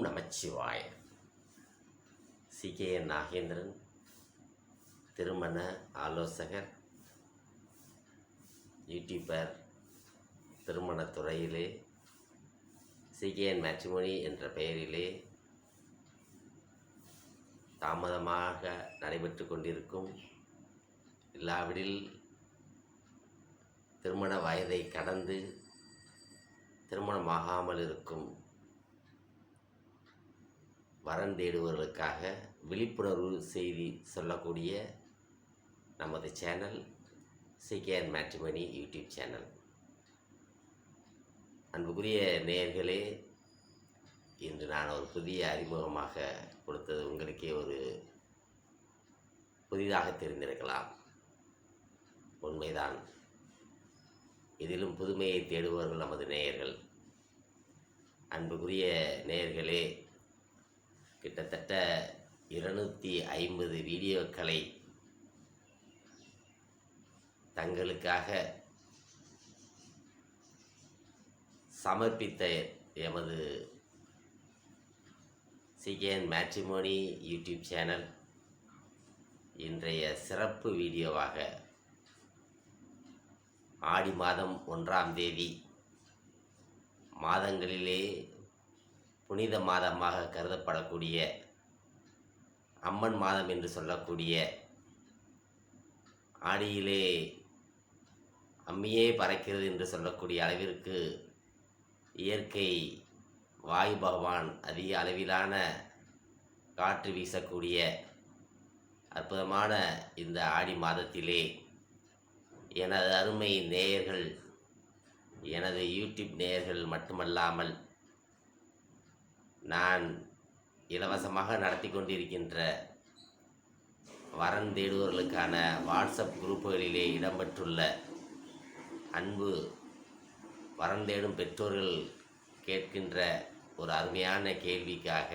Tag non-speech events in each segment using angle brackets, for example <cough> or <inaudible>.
ஓம் நமச்சிவாய சிகே நாகேந்திரன் திருமண ஆலோசகர் YouTuber திருமணத்துறையிலே CKN matrimony என்ற பெயரிலே தாமதமாக நடைபெற்று கொண்டிருக்கும் இல்லாவிடில் திருமண வயதை கடந்து திருமணமாகாமல் இருக்கும் வரன் தேடுபவர்களுக்காக விழிப்புணர்வு செய்தி சொல்லக்கூடிய நமது channel CKR matrimony YouTube channel. அன்புக்குரிய நேயர்களே இன்று நான் ஒரு புதிய அறிமுகமாக கொடுத்தது உங்களுக்கே ஒரு புதிதாக தெரிந்திருக்கலாம். உண்மைதான். இதிலும் புதுமையை தேடுபவர்கள் நமது நேயர்கள். அன்புக்குரிய நேயர்களே கிட்டத்தட்ட இருநூற்றி ஐம்பது வீடியோக்களை தங்களுக்காக சமர்ப்பித்த எமது சிகேஎன் மேட்ரிமோனி யூடியூப் சேனல் இன்றைய சிறப்பு வீடியோவாக ஆடி மாதம் ஒன்றாம் தேதி மாதங்களிலே புனித மாதமாக கருதப்படக்கூடிய அம்மன் மாதம் என்று சொல்லக்கூடிய ஆடியிலே அம்மியே பறக்கிறது என்று சொல்லக்கூடிய அளவிற்கு இயற்கை வாயு பகவான் அதிக அளவிலான காற்று வீசக்கூடிய அற்புதமான இந்த ஆடி மாதத்திலே எனது அருமை நேயர்கள் எனது யூடியூப் நேயர்கள் மட்டுமல்லாமல் நான் இலவசமாக நடத்தி கொண்டிருக்கின்ற வரன் தேடுவர்களுக்கான வாட்ஸ்அப் குரூப்புகளிலே இடம்பெற்றுள்ள அன்பு வரன் தேடும் பெற்றோர்கள் கேட்கின்ற ஒரு அருமையான கேள்விக்காக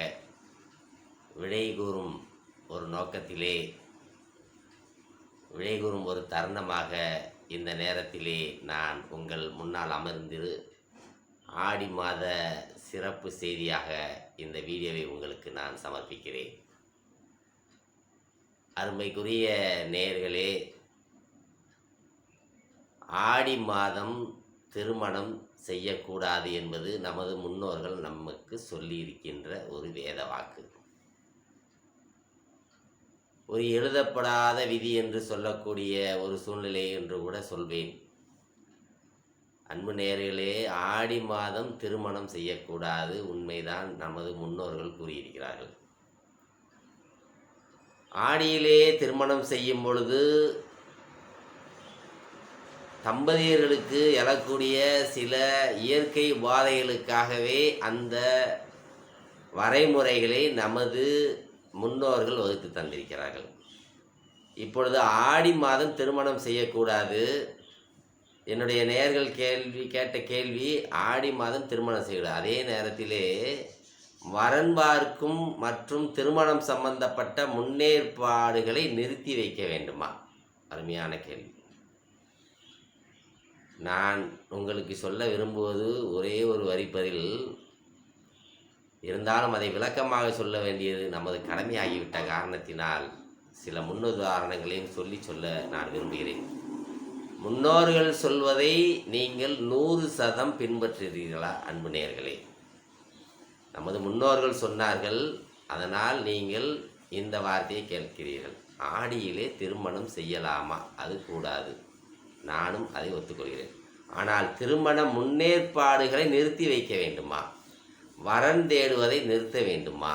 விடை கூறும் ஒரு நோக்கத்திலே விடை கூறும் ஒரு தருணமாக இந்த நேரத்திலே நான் உங்கள் முன்னால் அமர்ந்திரு ஆடி மாத சிறப்பு செய்தியாக இந்த வீடியோவை உங்களுக்கு நான் சமர்ப்பிக்கிறேன். அருமைக்குரிய நேர்களே ஆடி மாதம் திருமணம் செய்யக்கூடாது என்பது நமது முன்னோர்கள் நமக்கு சொல்லியிருக்கின்ற ஒரு வேத வாக்கு. ஒரு எழுதப்படாத விதி என்று சொல்லக்கூடிய ஒரு சூழ்நிலை என்று கூட சொல்வேன். அன்பு நேயர்களே ஆடி மாதம் திருமணம் செய்யக்கூடாது உண்மைதான் நமது முன்னோர்கள் கூறியிருக்கிறார்கள். ஆடியிலே திருமணம் செய்யும் பொழுது தம்பதியர்களுக்கு எழக்கூடிய சில இயற்கை உபாதைகளுக்காகவே அந்த வரைமுறைகளை நமது முன்னோர்கள் வகுத்து தந்திருக்கிறார்கள். இப்பொழுது ஆடி மாதம் திருமணம் செய்யக்கூடாது. என்னுடைய நேர்கள் கேள்வி கேட்ட கேள்வி ஆடி மாதம் திருமணம் செய்யக்கூடாது அதே நேரத்திலே வரன் பார்க்கும் மற்றும் திருமணம் சம்பந்தப்பட்ட முன்னேற்பாடுகளை நிறுத்தி வைக்க வேண்டுமா? அருமையான கேள்வி. நான் உங்களுக்கு சொல்ல விரும்புவது ஒரே ஒரு வரிப்பதில் இருந்தாலும் அதை விளக்கமாக சொல்ல வேண்டியது நமது கடமையாகிவிட்ட காரணத்தினால் சில முன்னுதாரணங்களையும் சொல்லி சொல்ல நான் விரும்புகிறேன். முன்னோர்கள் சொல்வதை நீங்கள் நூறு சதம் பின்பற்றுகிறீர்களா அன்பு நேர்களே நமது முன்னோர்கள் சொன்னார்கள் அதனால் நீங்கள் இந்த வார்த்தையை கேட்கிறீர்கள். ஆடியிலே திருமணம் செய்யலாமா? அது கூடாது. நானும் அதை ஒத்துக்கொள்கிறேன். ஆனால் திருமண முன்னேற்பாடுகளை நிறுத்தி வைக்க வேண்டுமா? வரன் தேடுவதை நிறுத்த வேண்டுமா?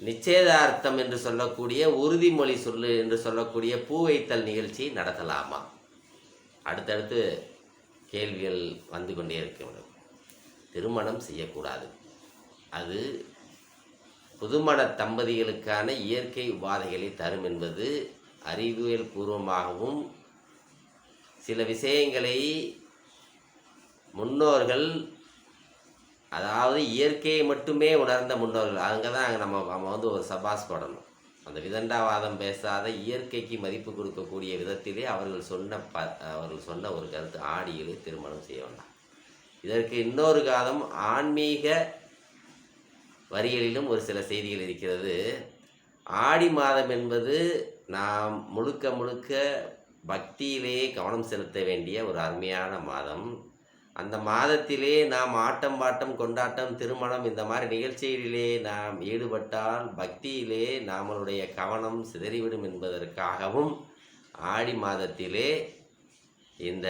நிச்சயதார்த்தம் என்று சொல்லக்கூடிய உறுதிமொழி சொல்லு என்று சொல்லக்கூடிய பூ வைத்தல் நிகழ்ச்சி நடத்தலாமா? அடுத்தடுத்து கேள்விகள் வந்து கொண்டே இருக்கின்றன திருமணம் செய்யக்கூடாது. அது புதுமண தம்பதிகளுக்கான இயற்கை உபாதைகளை தரும் என்பது அறிவியல் பூர்வமாகவும் சில விஷயங்களை முன்னோர்கள் அதாவது இயற்கையை மட்டுமே உணர்ந்த முன்னோர்கள். அங்கே தான் நம்ம நம்ம வந்து ஒரு சபாஸ் போடணும். அந்த விதண்டாவாதம் பேசாத இயற்கைக்கு மதிப்பு கொடுக்கக்கூடிய விதத்திலே அவர்கள் சொன்ன ப அவர்கள் சொன்ன ஒரு கருத்து ஆடியிலே திருமணம் செய்ய வேண்டாம். இதற்கு இன்னொரு காலம் ஆன்மீக வரிகளிலும் ஒரு சில செய்திகள் இருக்கிறது. ஆடி மாதம் என்பது நாம் முழுக்க முழுக்க பக்தியிலேயே கவனம் செலுத்த வேண்டிய ஒரு அருமையான மாதம். அந்த மாதத்திலே நாம் ஆட்டம் பாட்டம் கொண்டாட்டம் திருமணம் இந்த மாதிரி நிகழ்ச்சிகளிலே நாம் ஈடுபட்டால் பக்தியிலே நம்மளுடைய கவனம் சிதறிவிடும் என்பதற்காகவும் ஆடி மாதத்திலே இந்த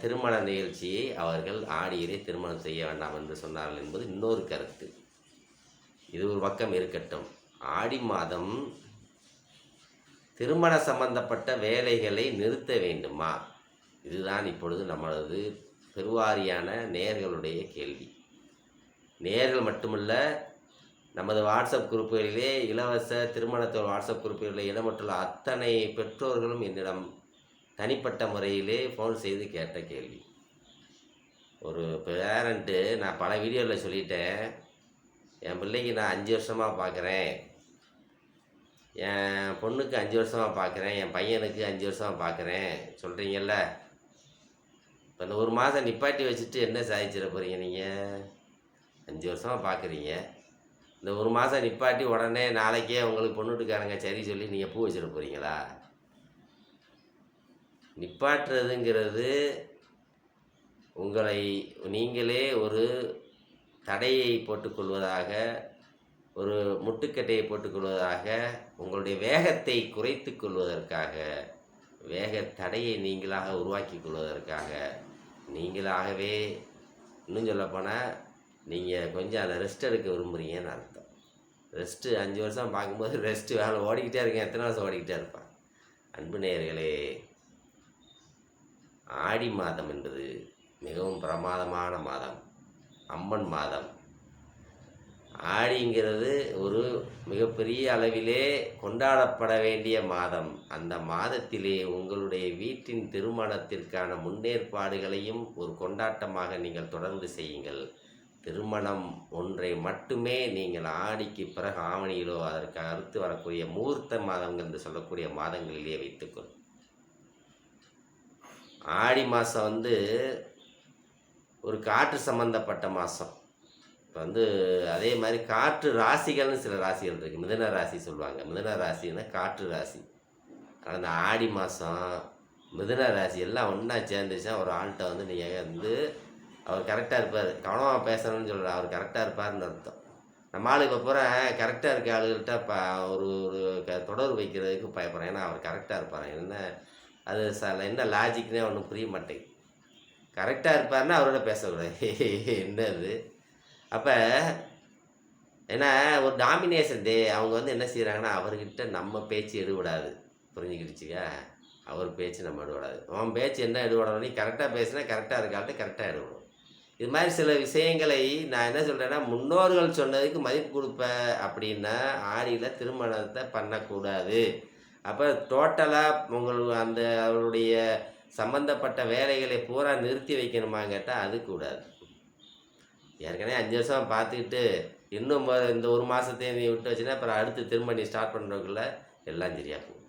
திருமண நிகழ்ச்சியை அவர்கள் ஆடியிலே திருமணம் செய்ய வேண்டாம் என்று சொன்னார்கள் என்பது இன்னொரு கருத்து. இது ஒரு பக்கம் இருக்கட்டும். ஆடி மாதம் திருமண சம்பந்தப்பட்ட வேலைகளை நிறுத்த வேண்டுமா? இதுதான் இப்பொழுது நம்மளது பெருவாரியான நேர்களுடைய கேள்வி. நேர்கள் மட்டுமல்ல நமது வாட்ஸ்அப் குரூப்புகளிலே இலவச திருமணத்தோர் வாட்ஸ்அப் குரூப்புகளில் இடம்பெற்றுள்ள அத்தனை பெற்றோர்களும் என்னிடம் தனிப்பட்ட முறையிலே ஃபோன் செய்து கேட்ட கேள்வி. ஒரு பேரண்ட்டு நான் பல வீடியோவில் சொல்லிட்டேன் என் பிள்ளைக்கு நான் அஞ்சு வருஷமாக பார்க்குறேன் என் பொண்ணுக்கு அஞ்சு வருஷமாக பார்க்குறேன் என் பையனுக்கு அஞ்சு வருஷமாக பார்க்குறேன் சொல்கிறீங்கல்ல இப்போ இந்த ஒரு மாதம் நிப்பாட்டி வச்சுட்டு என்ன சாதிச்சிட போகிறீங்க நீங்கள் அஞ்சு வருஷமாக பார்க்குறீங்க இந்த ஒரு மாதம் நிப்பாட்டி உடனே நாளைக்கே உங்களுக்கு பொண்ணுட்டுக்காரங்க சரி சொல்லி நீங்கள் பூ வச்சிட போகிறீங்களா நிப்பாட்டுறதுங்கிறது உங்களை நீங்களே ஒரு தடையை போட்டுக்கொள்வதாக ஒரு முட்டுக்கட்டையை போட்டுக்கொள்வதாக உங்களுடைய வேகத்தை குறைத்து கொள்வதற்காக வேக தடையை நீங்களாக உருவாக்கி கொள்வதற்காக நீங்களாகவே இன்னும் சொல்லப்போனால் நீங்கள் கொஞ்சம் அதை ரெஸ்ட் எடுக்க விரும்புகிறீங்கன்னு அர்த்தம். ரெஸ்ட்டு அஞ்சு வருஷம் பார்க்கும்போது ரெஸ்ட்டு வேலை ஓடிக்கிட்டே இருக்கேன். எத்தனை வருஷம் ஓடிக்கிட்டே இருப்பான்? அன்பு நேயர்களே ஆடி மாதம் என்பது மிகவும் பிரமாதமான மாதம். அம்மன் மாதம். ஆடிங்கிறது ஒரு மிகப்பெரிய அளவிலே கொண்டாடப்பட வேண்டிய மாதம். அந்த மாதத்திலே உங்களுடைய வீட்டின் திருமணத்திற்கான முன்னேற்பாடுகளையும் ஒரு கொண்டாட்டமாக நீங்கள் தொடர்ந்து செய்யுங்கள். திருமணம் ஒன்றை மட்டுமே நீங்கள் ஆடிக்கு பிறகு ஆவணியிலோ அதற்கு அடுத்து வரக்கூடிய மூர்த்த மாதங்கள் என்று சொல்லக்கூடிய மாதங்களிலே வைத்துக்கொள். ஆடி மாதம் வந்து ஒரு காற்று சம்பந்தப்பட்ட மாதம் இப்போ வந்து அதே மாதிரி காற்று ராசிகள்னு சில ராசிகள் இருக்குது மிதன ராசி சொல்லுவாங்க. மிதன ராசின்னா காற்று ராசி. ஆனால் அந்த ஆடி மாதம் மிதன ராசி எல்லாம் ஒன்றா சேர்ந்துச்சுன்னா ஒரு ஆள்கிட்ட வந்து நீங்கள் வந்து அவர் கரெக்டாக இருப்பார். கவனமாக பேசணும்னு சொல்கிற அவர் கரெக்டாக இருப்பார்னு அர்த்தம். நம்ம ஆளு இப்போ பூரா கரெக்டாக இருக்க ஆளுகள்கிட்ட இப்போ ஒரு ஒரு க தொடர்பு வைக்கிறதுக்கு பயப்படுறேன். ஏன்னா அவர் கரெக்டாக இருப்பார் என்ன அது ச என்ன லாஜிக்னே ஒன்றும் புரிய மாட்டேங்குது. கரெக்டாக இருப்பார்னா அவரோட பேசக்கூடாது. <laughs> என்னது? அப்போ ஏன்னா ஒரு டாமினேஷன் டே அவங்க வந்து என்ன செய்கிறாங்கன்னா அவர்கிட்ட நம்ம பேச்சு எடுபடாது. புரிஞ்சுக்கிடுச்சுக்கா அவர் பேச்சு நம்ம எடுபடாது. அவன் பேச்சு என்ன எடுபடணும் நீ கரெக்டாக பேசினா கரெக்டாக இருக்காள்ட்டு கரெக்டாக எடுபடும். இது மாதிரி சில விஷயங்களை நான் என்ன சொல்கிறேன்னா முன்னோர்கள் சொன்னதுக்கு மதிப்பு கொடுப்பேன் அப்படின்னா ஆடியில் திருமணத்தை பண்ணக்கூடாது. அப்போ டோட்டலாக உங்கள் அந்த அவருடைய சம்மந்தப்பட்ட வேலைகளை பூரா நிறுத்தி வைக்கணுமா கேட்டால் அது கூடாது. ஏற்கனவே அஞ்சு வருஷம் பார்த்துக்கிட்டு இன்னும் இந்த ஒரு மாதத்தையும் நீ விட்டு வச்சுன்னா அப்புறம் அடுத்து திரும்ப நீ ஸ்டார்ட் பண்ணுறதுக்குள்ள எல்லாம் சரியாக போகும்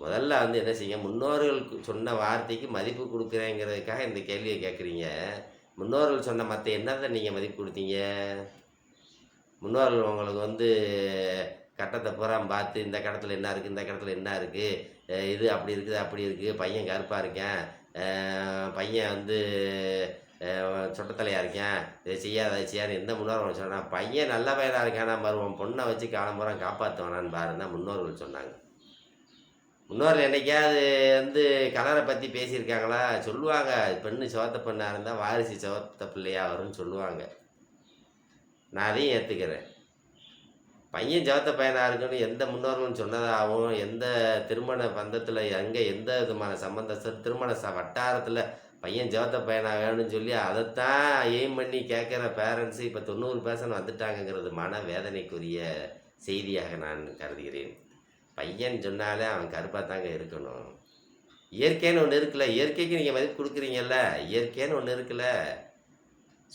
முதல்ல வந்து என்ன செய்யுங்க முன்னோர்களுக்கு சொன்ன வார்த்தைக்கு மதிப்பு கொடுக்குறேங்கிறதுக்காக இந்த கேள்வியை கேட்குறீங்க முன்னோர்கள் சொன்ன மற்ற என்னத்தை நீங்கள் மதிப்பு கொடுத்தீங்க? முன்னோர்கள் உங்களுக்கு வந்து கட்டத்தை பூரா பார்த்து இந்த கடத்தில் என்ன இருக்குது இந்த கடத்தில் என்ன இருக்குது இது அப்படி இருக்குது அப்படி இருக்குது பையன் கருப்பாக இருக்கேன் பையன் வந்து சொட்டத்தலையாக இருக்கேன். இதை செய்யாத செய்யாது எந்த முன்னோர்கள் சொன்னால் பையன் நல்ல பையனாக இருக்கானா பாருவோம் பொண்ணை வச்சு காலம்புறம் காப்பாற்றுவானான்னு பாருன்னா முன்னோர்கள் சொன்னாங்க. முன்னோர்கள் என்னைக்காவது வந்து கலரை பற்றி பேசியிருக்காங்களா? சொல்லுவாங்க. பெண்ணு சிவத்த பெண்ணாக இருந்தால் வாரிசு சிவத்த பிள்ளையா வரும்னு சொல்லுவாங்க. நான் அதையும் ஏற்றுக்கிறேன் பையன் ஜவத்த பையனாக இருக்குன்னு எந்த முன்னோர்களும் சொன்னதாகவும் எந்த திருமண பந்தத்தில் எங்கே எந்த விதமான சம்பந்த திருமண ச வட்டாரத்தில் பையன் ஜோத்த பையனாக வேணும்னு சொல்லி அதைத்தான் எய்ம் பண்ணி கேட்குற பேரண்ட்ஸு இப்போ தொண்ணூறு பேர்சன்ட் வந்துட்டாங்கங்கிறது மன வேதனைக்குரிய செய்தியாக நான் கருதுகிறேன். பையன் சொன்னாலே அவன் கருப்பாக தாங்க இருக்கணும். இயற்கைன்னு ஒன்று இருக்குல்ல இயற்கைக்கு நீங்கள் மதிப்பு கொடுக்குறீங்கல்ல இயற்கைன்னு ஒன்று இருக்குல்ல.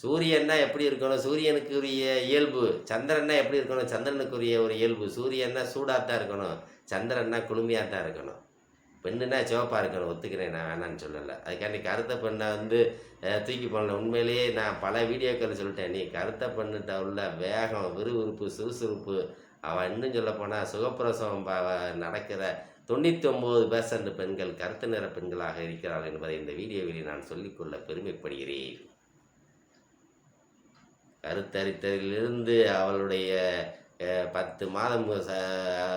சூரியன்னா எப்படி இருக்கணும்? சூரியனுக்குரிய இயல்பு. சந்திரன்னா எப்படி இருக்கணும்? சந்திரனுக்குரிய ஒரு இயல்பு. சூரியன்னா சூடாக தான் இருக்கணும். சந்திரன்னா குளுமையாக தான் இருக்கணும். பெண்ணுன்னா சிவப்பாக இருக்கணும் ஒத்துக்கிறேன் நான் வேணான்னு சொல்லலை. அதுக்காண்டி கருத்த பெண்ணை வந்து தூக்கி போடல. உண்மையிலேயே நான் பல வீடியோக்கள் சொல்லிட்டேன். நீ கருத்த பெண்ணுகிட்ட உள்ள வேகம் விறுவிறுப்பு சுறுசுறுப்பு அவன் இன்னும் சொல்ல போனால் சுகப்பிரசவம் நடக்கிற தொண்ணூற்றி ஒம்பது பேர்சன்ட் பெண்கள் கருத்து நிற பெண்களாக இருக்கிறாள் என்பதை இந்த வீடியோவில் நான் சொல்லிக்கொள்ள பெருமைப்படுகிறேன். கருத்தரித்தலிலிருந்து அவளுடைய பத்து மாதம் ச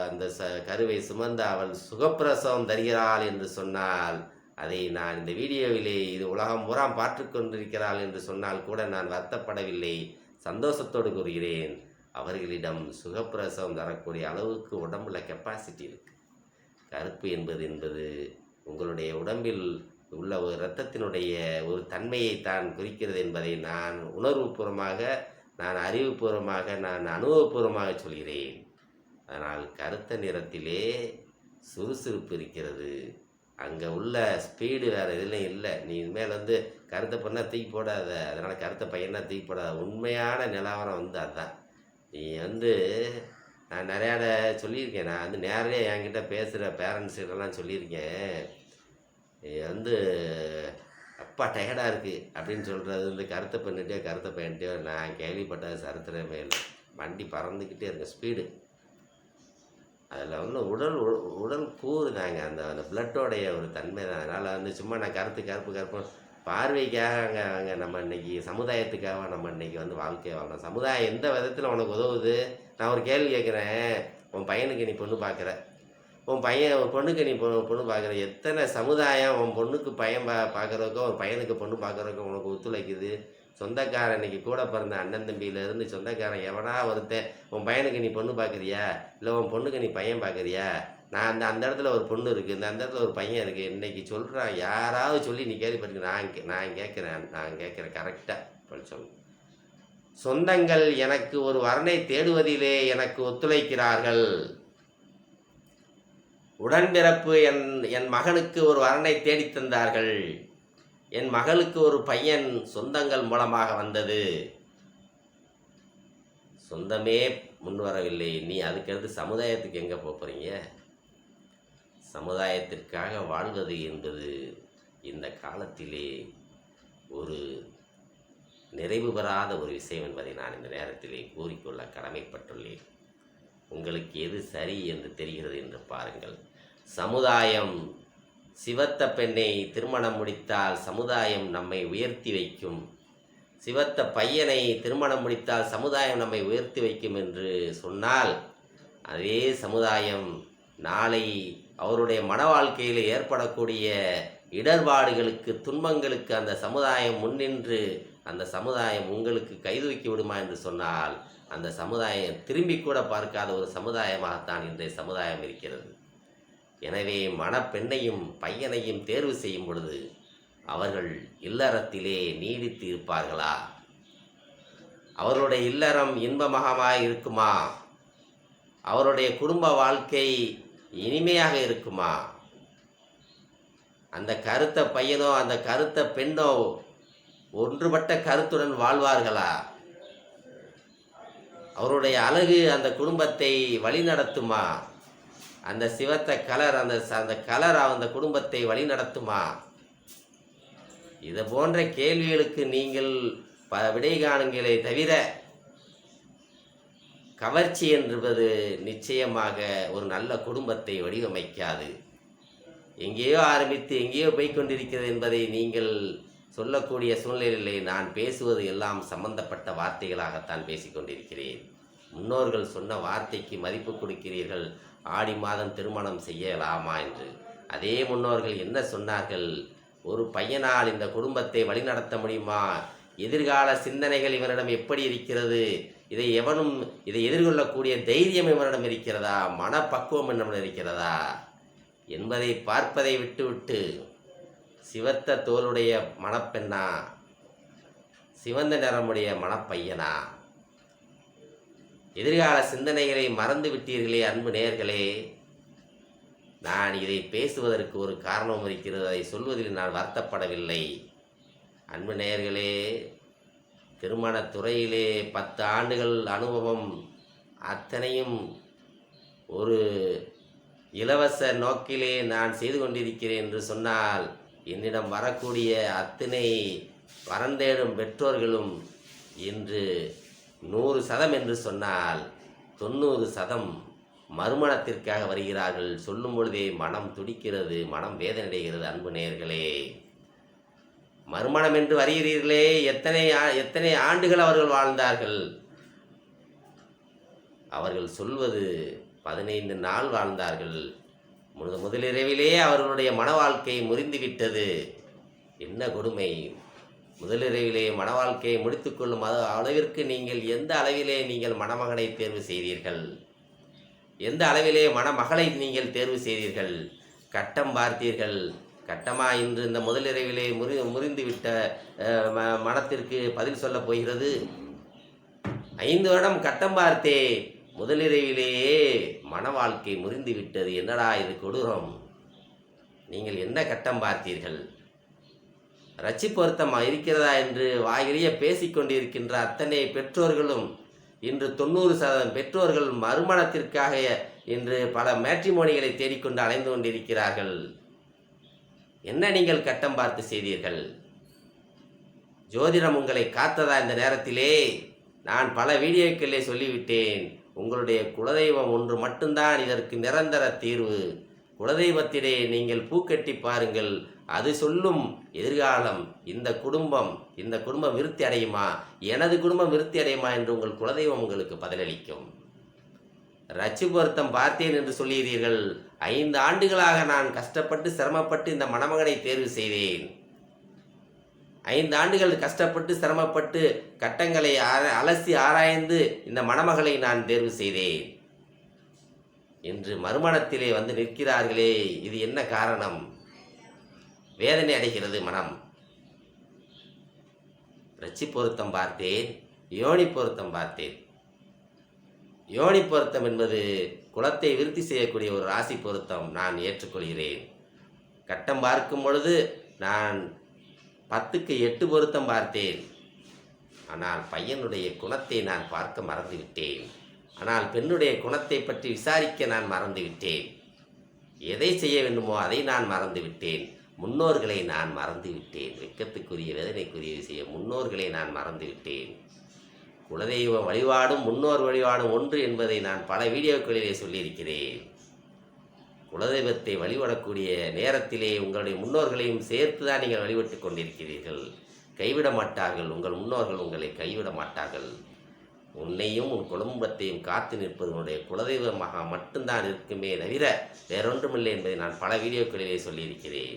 அந்த ச கருவை சுமந்து அவள் சுகப்பிரசவம் தருகிறாள் என்று சொன்னால் அதை நான் இந்த வீடியோவிலே இது உலகம் பூராம் பார்த்து கொண்டிருக்கிறாள் என்று சொன்னால் கூட நான் வருத்தப்படவில்லை. சந்தோஷத்தோடு கூறுகிறேன். அவர்களிடம் சுகப்பிரசவம் தரக்கூடிய அளவுக்கு உடம்புல கெப்பாசிட்டி இருக்கு. கருப்பு என்பது என்பது உங்களுடைய உடம்பில் உள்ள ஒரு இரத்தத்தினுடைய ஒரு தன்மையை தான் குறிக்கிறது என்பதை நான் உணர்வுபூர்வமாக நான் அறிவுபூர்வமாக நான் அனுபவபூர்வமாக சொல்கிறேன். அதனால் கருத்த நிறத்திலே சுறுசுறுப்பு இருக்கிறது. அங்கே உள்ள ஸ்பீடு வேறு எதுலையும் இல்லை. நீ இனிமேல் வந்து கருத்தை பண்ணால் தூக்கி போடாத. அதனால் கருத்த பையனாக தூக்கி போடாத. உண்மையான நிலவரம் வந்து அதுதான் நீ வந்து நான் நிறையா இட- சொல்லியிருக்கேன். நான் வந்து நேரடியாக என்கிட்ட பேசுகிற பேரண்ட்ஸ்கிட்டலாம் சொல்லியிருக்கேன். நீ வந்து அப்பா டயர்டாக இருக்குது அப்படின்னு சொல்கிறது வந்து கருத்தை பண்ணிட்டே கருத்தை பண்ணிட்டே நான் கேள்விப்பட்ட சரித்திரமே இல்லை. வண்டி பறந்துக்கிட்டே இருக்க ஸ்பீடு அதில் வந்து உடல் உ- உடல் கூறுதாங்க. அந்த அந்த பிளட்டோடைய ஒரு தன்மை தான். அதனால் வந்து சும்மா நான் கருத்து கருப்பு கருப்பு. பார்வைக்காக அங்கே அங்கே நம்ம இன்னைக்கு சமுதாயத்துக்காக நம்ம இன்னைக்கு வந்து வாழ்க்கையை வாழணும் சமுதாயம் எந்த விதத்தில் உனக்கு உதவுது? நான் ஒரு கேள்வி கேட்குறேன். உன் பையனுக்கு நீ பொண்ணு பார்க்குற. உன் பையன் உன் பொண்ணுக்கு நீ பொண்ணு பொண்ணு பார்க்குற எத்தனை சமுதாயம் உன் பொண்ணுக்கு பையன் பா பார்க்குறதுக்கோ ஒரு பையனுக்கு பொண்ணு பார்க்குறதுக்கோ உனக்கு ஒத்துழைக்குது. சொந்தக்காரன் இன்னைக்கு கூட பிறந்த அண்ணன் தம்பியிலேருந்து சொந்தக்காரன் எவனா ஒருத்தன் உன் பையனுக்கு நீ பொண்ணு பார்க்குறியா? இல்லை உன் பொண்ணுக்கு நீ பையன் பார்க்குறியா? நான் அந்த அந்த இடத்துல ஒரு பொண்ணு இருக்குது இந்த அந்த இடத்துல ஒரு பையன் இருக்குது இன்றைக்கி சொல்கிறான் யாராவது சொல்லி நீ கேள்விப்பட்டு நான் கே- நான் கேட்குறேன் நான் கேட்குறேன் கரெக்டாக சொல்லு சொல்லு. சொந்தங்கள் எனக்கு ஒரு வரனை தேடுவதிலே எனக்கு ஒத்துழைக்கிறார்கள். உடன்பிறப்பு என் என் மகனுக்கு ஒரு வரனை தேடித்தந்தார்கள் என் மகளுக்கு ஒரு பையன் சொந்தங்கள் மூலமாக வந்தது. சொந்தமே முன் வரவில்லை. நீ அதுக்கடுத்து சமுதாயத்துக்கு எங்கே போகிறீங்க சமுதாயத்திற்காக வாழ்வது என்பது இந்த காலத்திலே ஒரு நிறைவு பெறாத ஒரு விஷயம் என்பதை நான் இந்த நேரத்திலே கூறிக்கொள்ள கடமைப்பட்டுள்ளேன். உங்களுக்கு எது சரி என்று தெரிகிறது என்று பாருங்கள். சமுதாயம் சிவத்த பெண்ணை திருமணம் முடித்தால் சமுதாயம் நம்மை உயர்த்தி வைக்கும். சிவத்த பையனை திருமணம் முடித்தால் சமுதாயம் நம்மை உயர்த்தி வைக்கும் என்று சொன்னால் அதே சமுதாயம் நாளை அவருடைய மன வாழ்க்கையில் ஏற்படக்கூடிய இடர்பாடுகளுக்கு துன்பங்களுக்கு அந்த சமுதாயம் முன்னின்று அந்த சமுதாயம் உங்களுக்கு கைதூக்கி விடுமா என்று சொன்னால் அந்த சமுதாயம் திரும்பி கூட பார்க்காத ஒரு சமுதாயமாகத்தான் இன்றைய சமுதாயம் இருக்கிறது. எனவே மணப்பெண்ணையும் பையனையும் தேர்வு செய்யும் பொழுது அவர்கள் இல்லறத்திலே நீடித்து இருப்பார்களா? அவர்களுடைய இல்லறம் இன்பமகமாக இருக்குமா? அவருடைய குடும்ப வாழ்க்கை இனிமையாக இருக்குமா? அந்த கருத்த பையனோ அந்த கருத்த பெண்ணோ ஒன்றுபட்ட கருத்துடன் வாழ்வார்களா? அவருடைய அழகு அந்த குடும்பத்தை வழிநடத்துமா? அந்த சிவத்த கலர் அந்த அந்த கலர் அந்த குடும்பத்தை வழிநடத்துமா? இது போன்ற கேள்விகளுக்கு நீங்கள் ப விடை காணுங்களே தவிர கவர்ச்சி என்பது நிச்சயமாக ஒரு நல்ல குடும்பத்தை வடிவமைக்காது. எங்கேயோ ஆரம்பித்து எங்கேயோ போய் கொண்டிருக்கிறது என்பதை நீங்கள் சொல்லக்கூடிய சூழ்நிலையிலே நான் பேசுவது எல்லாம் சம்பந்தப்பட்ட வார்த்தைகளாகத்தான் பேசிக்கொண்டிருக்கிறேன். முன்னோர்கள் சொன்ன வார்த்தைக்கு மதிப்பு கொடுக்கிறீர்கள். ஆடி மாதம் திருமணம் செய்யலாமா என்று. அதே முன்னோர்கள் என்ன சொன்னார்கள்? ஒரு பையனால் இந்த குடும்பத்தை வழிநடத்த முடியுமா? எதிர்கால சிந்தனைகள் இவரிடம் எப்படி இருக்கிறது? இதை எவனும் இதை எதிர்கொள்ளக்கூடிய தைரியம் இவனிடம் இருக்கிறதா? மனப்பக்குவம் என்னிடம் இருக்கிறதா? என்பதை பார்ப்பதை விட்டுவிட்டு சிவத்த தோலுடைய மணப்பெண்ணா சிவந்த நிறமுடைய மணப்பையனா? எதிர்கால சிந்தனைகளை மறந்து விட்டீர்களே அன்பு நேயர்களே. நான் இதை பேசுவதற்கு ஒரு காரணம் இருக்கிறது. அதை சொல்வதில் நான் வருத்தப்படவில்லை. அன்பு நேயர்களே திருமணத் துறையிலே பத்து ஆண்டுகள் அனுபவம் அத்தனையும் ஒரு இலவச நோக்கிலே நான் செய்து கொண்டிருக்கிறேன் என்று சொன்னால் என்னிடம் வரக்கூடிய அத்தனை வரந்தேடும் பெற்றோர்களும் இன்று நூறு சதம் என்று சொன்னால் தொண்ணூறு சதம் மறுமணத்திற்காக வருகிறார்கள். சொல்லும் பொழுதே மனம் துடிக்கிறது மனம் வேதனையடைகிறது. அன்பு நேர்களே மறுமணம் என்று வருகிறீர்களே. எத்தனை ஆ- எத்தனை ஆண்டுகள் அவர்கள் வாழ்ந்தார்கள்? அவர்கள் சொல்வது பதினைந்து நாள் வாழ்ந்தார்கள். முத முதலிரவிலே அவர்களுடைய மன வாழ்க்கை முறிந்துவிட்டது. என்ன கொடுமை? முதலிரவிலே மன வாழ்க்கையை முடித்துக்கொள்ளும் அளவிற்கு நீங்கள் எந்த அளவிலே நீங்கள் மணமகனை தேர்வு செய்தீர்கள்? எந்த அளவிலே மணமகளை நீங்கள் தேர்வு செய்தீர்கள்? கட்டம் பார்த்தீர்கள். கட்டமா இன்று இந்த முதலிரவிலே முறி முறிந்துவிட்ட ம- மனத்திற்கு பதில் சொல்லப் போகிறது. ஐந்து வருடம் கட்டம் பார்த்தே முதலிரவிலேயே மன வாழ்க்கை முறிந்து விட்டது என்னடா இது கொடூரம்? நீங்கள் என்ன கட்டம் பார்த்தீர்கள்? ரச்சி பொருத்தம் இருக்கிறதா என்று வாயிலேயே பேசிக்கொண்டிருக்கின்ற அத்தனை பெற்றோர்களும் இன்று தொண்ணூறு சதவீதம் பெற்றோர்கள் மறுமணத்திற்காக இன்று பல மேட்ரிமோனிகளை தேடிக்கொண்டு அலைந்து கொண்டிருக்கிறார்கள். என்ன நீங்கள் கட்டம் பார்த்து செய்தீர்கள்? ஜோதிடம் உங்களை காத்ததா இந்த நேரத்திலே? நான் பல வீடியோக்களே சொல்லிவிட்டேன். உங்களுடைய குலதெய்வம் ஒன்று மட்டும்தான் இதற்கு நிரந்தர தீர்வு. குலதெய்வத்திலே நீங்கள் பூக்கட்டி பாருங்கள். அது சொல்லும் எதிர்காலம். இந்த குடும்பம் இந்த குடும்பம் விருத்தி அடையுமா? எனது குடும்பம் விருத்தி அடையுமா என்று உங்கள் குலதெய்வம் உங்களுக்கு பதிலளிக்கும். ரச்சி பொருத்தம் பார்த்தேன் என்று சொல்கிறீர்கள் ஐந்து ஆண்டுகளாக நான் கஷ்டப்பட்டு சிரமப்பட்டு இந்த மணமகனை தேர்வு செய்தேன். ஐந்து ஆண்டுகள் கஷ்டப்பட்டு சிரமப்பட்டு கட்டங்களை ஆர- அலசி ஆராய்ந்து இந்த மணமகளை நான் தேர்வு செய்தேன். என்று மறுமணத்திலே வந்து நிற்கிறார்களே இது என்ன காரணம்? வேதனை அடைகிறது மனம். ரச்சி பொருத்தம் பார்த்தேன் யோனி பொருத்தம் பார்த்தேன். யோனி பொருத்தம் என்பது குலத்தை விருத்தி செய்யக்கூடிய ஒரு ராசி பொருத்தம் நான் ஏற்றுக்கொள்கிறேன். கட்டம் பார்க்கும் பொழுது நான் பத்துக்கு எட்டு பொருத்தம் பார்த்தேன். ஆனால் பையனுடைய குணத்தை நான் பார்க்க மறந்துவிட்டேன். ஆனால் பெண்ணுடைய குணத்தை பற்றி விசாரிக்க நான் மறந்துவிட்டேன். எதை செய்ய வேண்டுமோ அதை நான் மறந்துவிட்டேன். முன்னோர்களை நான் மறந்துவிட்டேன். வெக்கத்துக்குரிய வேதனைக்குரிய விஷயம் முன்னோர்களை நான் மறந்துவிட்டேன். குலதெய்வ வழிபாடும் முன்னோர் வழிபாடும் ஒன்று என்பதை நான் பல வீடியோக்களிலே சொல்லியிருக்கிறேன். குலதெய்வத்தை வழிபடக்கூடிய நேரத்திலே உங்களுடைய முன்னோர்களையும் சேர்த்து தான் நீங்கள் வழிபட்டு கொண்டிருக்கிறீர்கள். கைவிட மாட்டார்கள். உங்கள் முன்னோர்கள் உங்களை கைவிட மாட்டார்கள். உன்னையும் உன் குடும்பத்தையும் காத்து நிற்பது உன்னுடைய குலதெய்வமாக மட்டும்தான் இருக்குமே தவிர வேறொன்றுமில்லை என்பதை நான் பல வீடியோக்களிலே சொல்லியிருக்கிறேன்.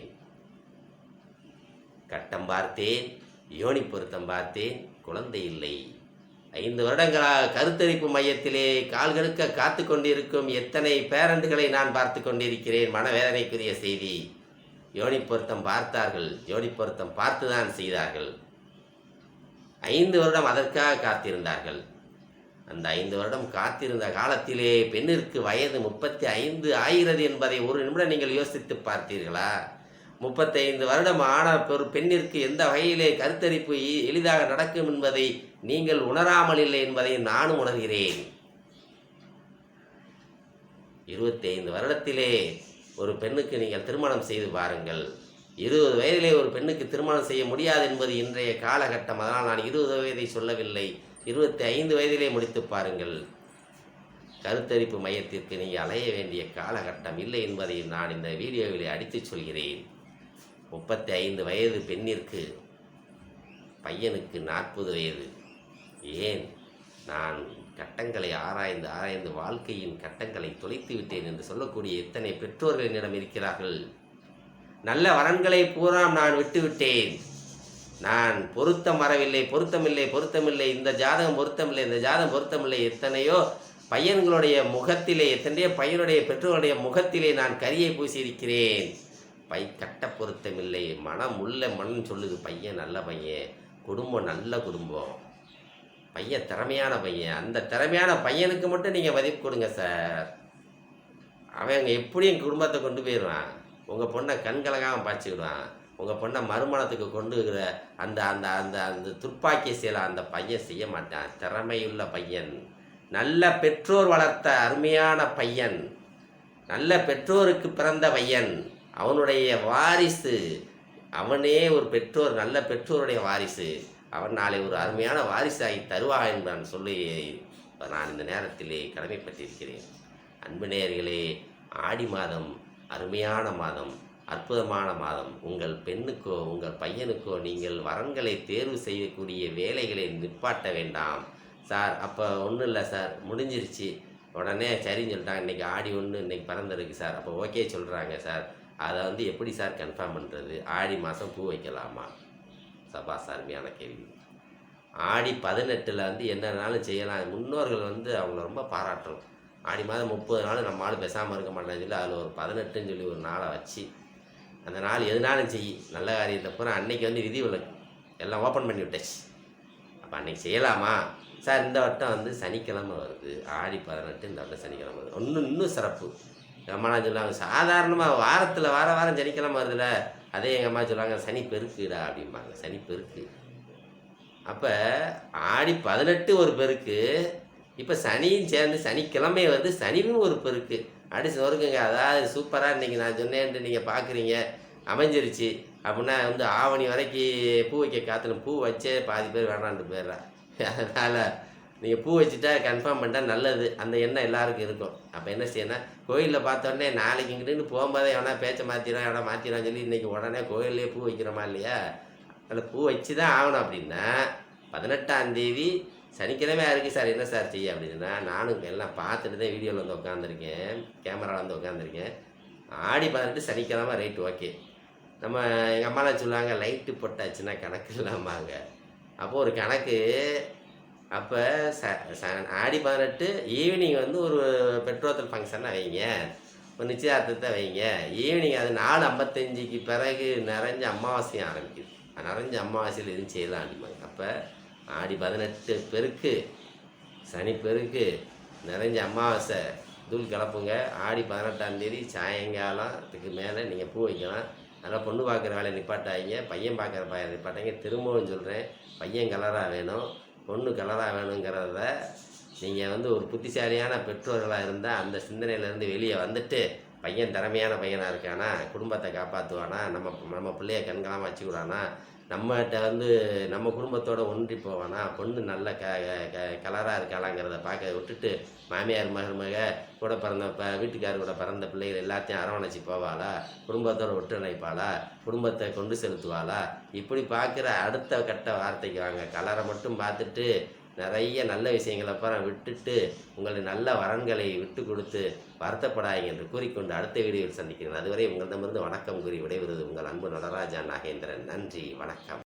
கட்டம் பார்த்தேன் யோனி பொருத்தம் பார்த்தேன் குழந்தை இல்லை. ஐந்து வருடங்களாக கருத்தரிப்பு மையத்திலே கால்களுக்க காத்து கொண்டிருக்கும் எத்தனை பேரண்டுகளை நான் பார்த்து கொண்டிருக்கிறேன்? மனவேதனைக்குரிய செய்தி. யோனி பொருத்தம் பார்த்தார்கள். யோனி பொருத்தம் பார்த்துதான் செய்தார்கள். ஐந்து வருடம் அதற்காக காத்திருந்தார்கள். அந்த ஐந்து வருடம் காத்திருந்த காலத்திலே பெண்ணிற்கு வயது முப்பத்தி ஐந்து ஆகிறது என்பதை ஒரு நிமிடம் நீங்கள் யோசித்து பார்த்தீர்களா? முப்பத்தைந்து வருடம் ஆன பெரு பெண்ணிற்கு எந்த வகையிலே கருத்தரிப்பு எளிதாக நடக்கும் என்பதை நீங்கள் உணராமல் இல்லை என்பதை நானும் உணர்கிறேன். இருபத்தி ஐந்து வருடத்திலே ஒரு பெண்ணுக்கு நீங்கள் திருமணம் செய்து பாருங்கள். இருபது வயதிலே ஒரு பெண்ணுக்கு திருமணம் செய்ய முடியாது என்பது இன்றைய காலகட்டம். அதனால் நான் இருபது வயதை சொல்லவில்லை. இருபத்தி ஐந்து வயதிலே முடித்து பாருங்கள். கருத்தரிப்பு மையத்திற்கு நீங்கள் அலைய வேண்டிய காலகட்டம் இல்லை என்பதை நான் இந்த வீடியோவில் அடித்துச் சொல்கிறேன். முப்பத்தி ஐந்து வயது பெண்ணிற்கு பையனுக்கு நாற்பது வயது. ஏன்? நான் கட்டங்களை ஆராய்ந்து ஆராய்ந்து வாழ்க்கையின் கட்டங்களை தொலைத்து விட்டேன் என்று சொல்லக்கூடிய எத்தனை பெற்றோர்கள் என்னிடம் இருக்கிறார்கள்? நல்ல வரன்களை பூரா நான் விட்டுவிட்டேன் நான் பொருத்தம் வரவில்லை பொருத்தமில்லை பொருத்தமில்லை. இந்த ஜாதகம் பொருத்தமில்லை இந்த ஜாதகம் பொருத்தமில்லை. எத்தனையோ பையன்களுடைய முகத்திலே எத்தனையோ பையனுடைய பெற்றோருடைய முகத்திலே நான் கரியை பூசியிருக்கிறேன். பை கட்ட பொருத்தமில்லை. மனம் உள்ள மண் சொல்லுது பையன் நல்ல பையன் குடும்பம் நல்ல குடும்பம். பையன் திறமையான பையன். அந்த திறமையான பையனுக்கு மட்டும் நீங்கள் மதிப்பு கொடுங்க சார். அவன் எப்படியும் குடும்பத்தை கொண்டு போயிடுவான். உங்கள் பொண்ணை கண்கலகாமல் பாய்ச்சிக்கிடுவான். உங்கள் பொண்ணை மறுமணத்துக்கு கொண்டு இருக்கிற அந்த அந்த அந்த அந்த துப்பாக்கி செயலை அந்த பையன் செய்ய மாட்டான். திறமையுள்ள பையன். நல்ல பெற்றோர் வளர்த்த அருமையான பையன். நல்ல பெற்றோருக்கு பிறந்த பையன். அவனுடைய வாரிசு. அவனே ஒரு பெற்றோர் நல்ல பெற்றோருடைய வாரிசு. அவன் நாளை ஒரு அருமையான வாரிசாகி தருவா என்று நான் சொல்லி நான் இந்த நேரத்திலே கடமைப்பட்டிருக்கிறேன். அன்பு நேர்களே ஆடி மாதம் அருமையான மாதம் அற்புதமான மாதம். உங்கள் பெண்ணுக்கோ உங்கள் பையனுக்கோ நீங்கள் வரன்களை தேர்வு செய்யக்கூடிய வேலைகளை நிப்பாட்ட வேண்டாம். சார் அப்போ ஒன்றும் இல்லை சார் முடிஞ்சிருச்சு. உடனே சரின்னு சொல்லிட்டாங்க. இன்றைக்கி ஆடி ஒன்று இன்றைக்கி பறந்துருக்கு சார். அப்போ ஓகே சொல்கிறாங்க சார். அதை வந்து எப்படி சார் கன்ஃபார்ம் பண்ணுறது ஆடி மாதம் பூ வைக்கலாமா? சபாஸ் அருமையான கேள்வி. ஆடி பதினெட்டில் வந்து என்னன்னாலும் செய்யலாம். முன்னோர்கள் வந்து அவங்கள ரொம்ப பாராட்டுறோம் ஆடி மாதம் முப்பது நாள் நம்ம ஆள் பேசாமல் இருக்க மாட்டேன்னு சொல்லி அதில் ஒரு பதினெட்டுன்னு சொல்லி ஒரு நாளை வச்சு அந்த நாள் எதுனாலும் செய் நல்ல காரியத்தை பூரா அன்னைக்கு வந்து விதி விலக்கு. எல்லாம் ஓப்பன் பண்ணி விட்டாச்சு. அப்போ அன்னைக்கு செய்யலாமா? சார் இந்த வட்டம் வந்து சனிக்கிழமை வருது. ஆடி பதினெட்டு இந்த வட்டம் சனிக்கிழமை வருது. இன்னும் இன்னும் சிறப்பு. நம்மளாம் சொல்லுவாங்க சாதாரணமாக வாரத்தில் வார வாரம் சனிக்கிழமை வருதுல்ல அதே எங்கள் அம்மா சொல்லுவாங்க சனி பெருக்குடா அப்படிம்பாங்க. சனி பெருக்கு. அப்போ ஆடி பதினெட்டு ஒரு பெருக்கு. இப்போ சனியும் சேர்ந்து சனிக்கிழமை வந்து சனியும் ஒரு பெருக்கு. அடிச்சு நொறுக்குங்க அதாவது சூப்பராக இன்றைக்கி நான் சொன்னேன்ட்டு நீங்கள் பார்க்குறீங்க அமைஞ்சிருச்சு. அப்படின்னா வந்து ஆவணி வரைக்கும் பூ வைக்க காத்துல பூ வச்சே பாதி பேர் வேணான்ட்டு போயிடுறா. அதனால் நீங்கள் பூ வச்சுட்டா கன்ஃபார்ம் பண்ணிட்டா நல்லது. அந்த எண்ணம் எல்லாருக்கும் இருக்கும். அப்போ என்ன செய்யணும்? கோயிலில் பார்த்தோன்னே நாளைக்கு இங்கிட்டு போகும்போதே எவனா பேச்சை மாற்றிடும் எவனா மாற்றிடும் சொல்லி இன்றைக்கி உடனே கோயிலே பூ வைக்கிறோமா இல்லையா? அதில் பூ வச்சு தான் ஆகணும் அப்படின்னா பதினெட்டாம் தேதி சனிக்கிழமையா இருக்குது சார்? என்ன சார் செய்ய அப்படின்னா நானும் எல்லாம் பார்த்துட்டு தான் வீடியோவில் வந்து உட்காந்துருக்கேன் கேமராவில் வந்து உட்காந்துருக்கேன் ஆடி பதினெட்டு சனிக்கிழமை ரைட் ஓகே நம்ம எங்கள் அம்மாலாம் சொல்லுவாங்க லைட்டு போட்டாச்சுன்னா கணக்கு இல்லாமாங்க அப்போது ஒரு கணக்கு அப்போ ச ச ஆடி பதினெட்டு ஈவினிங் வந்து ஒரு பெட்ரோத்தல் ஃபங்க்ஷனாக வைங்க. ஒரு நிச்சயார்த்தத்தை வைங்க. ஈவினிங் அது நாலு ஐம்பத்தஞ்சிக்கு பிறகு நிறைஞ்ச அமாவாசையும் ஆரம்பிக்குது. நிறைஞ்ச அமாவாசையில் எதுவும் செய்யலாம் அப்படிம்பாங்க அப்போ ஆடி பதினெட்டு பெருக்கு சனி பெருக்கு நிறைஞ்ச அமாவாசை தூள் கிளப்புங்க ஆடி பதினெட்டாம் தேதி சாயங்காலத்துக்கு மேலே நீங்கள் பூ வைக்கலாம். அதனால் பொண்ணு பார்க்குற வேலையை நிப்பாட்டாங்க பையன் பார்க்குற பையன் நிப்பாட்டாங்க திரும்பவும் சொல்கிறேன் பையன் கலராக வேணும். பொண்ணு கலராக வேணுங்கிறத நீங்கள் வந்து ஒரு புத்திசாலியான பெற்றோர்களாக இருந்தால் அந்த சிந்தனையிலேருந்து வெளியே வந்துட்டு பையன் திறமையான பையனாக இருக்கானா குடும்பத்தை காப்பாற்றுவானா நம்ம நம்ம பிள்ளைய கண்களாமல் வச்சுக்கூடானா நம்மகிட்ட வந்து நம்ம குடும்பத்தோட ஒன்றி போவானா? பொண்ணு நல்ல க க கலராக இருக்காளாங்கிறத பார்க்க விட்டுட்டு மாமியார் மருமக கூட பிறந்த ப வீட்டுக்காரர் கூட பிறந்த பிள்ளைகள் எல்லாத்தையும் அரவணைச்சி போவாளா? குடும்பத்தோட ஒட்டுழைப்பாளா குடும்பத்தை கொண்டு செலுத்துவாளா? இப்படி பார்க்குற அடுத்த கட்ட வார்த்தைக்கு வாங்க. கலரை மட்டும் பார்த்துட்டு நிறைய நல்ல விஷயங்களை அப்புறம் விட்டுட்டு உங்களை நல்ல வரன்களை விட்டு கொடுத்து வருத்தப்படாதீங்க என்று கூறிக்கொண்டு அடுத்த வீடியோவில் சந்திக்கிறேன். அதுவரை உங்களிடமிருந்து வணக்கம் கூறி விடைபெறுவது உங்கள் அன்பு நடராஜா நாகேந்திரன். நன்றி வணக்கம்.